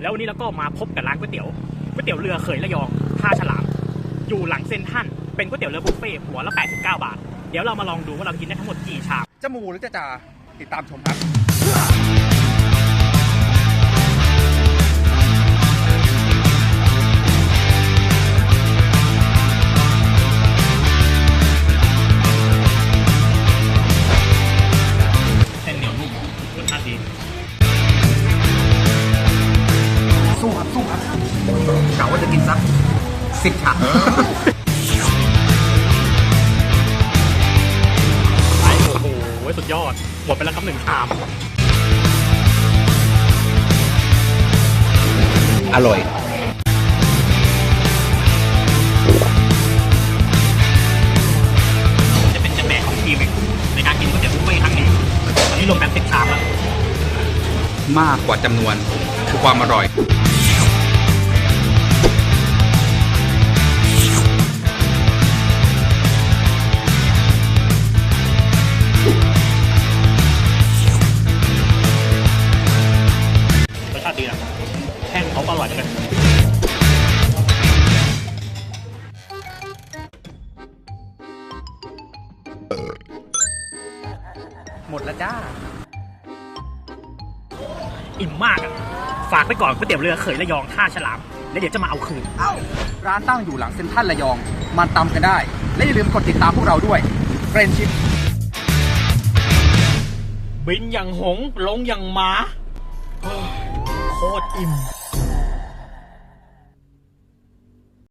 แล้ววันนี้เราก็มาพบกับร้านก๋วยเตี๋ยวก๋วยเตี๋ยวเรือเขยระยองท่าฉลาม อยู่หลังเซ็นทรัลเป็นก๋วยเตี๋ยวเรือบุฟเฟ่ต์หัวละ 89 บาท เดี๋ยวเรามาลองดูว่าเรากินได้ทั้งหมดกี่ชามจะหมูหรือจะจ่าติดตามชมครับ เส้นเหนียวนุ่มรสชาติดี จะกินสักสิบชามไอ้โอ้โหสุดยอด หมดไปแล้วครับหนึ่งชาม อร่อยจะเป็นจะแบกของทีมเองในการกินก๋วยเตี๋ยวบุฟเฟ่ต์ครั้งนี้ตอนนี้รวมกันสิบชามแล้ว มากกว่าจำนวนคือความอร่อย แห้งเขาก็อร่อยเหมือนกันหมดแล้วจ้า อิ่มมากอะ ฝากไปก่อนก๋วยเตี๋ยวเรือเขยระยองท่าฉลาม แล้วเดี๋ยวจะมาเอาคืน เอ้า ร้านตั้งอยู่หลังเซ็นทรัลระยอง มันตำกันได้ และอย่าลืมกดติดตามพวกเราด้วยเฟรนชิพบินอย่างหงส์ลงอย่างหมาโอ้ย support him.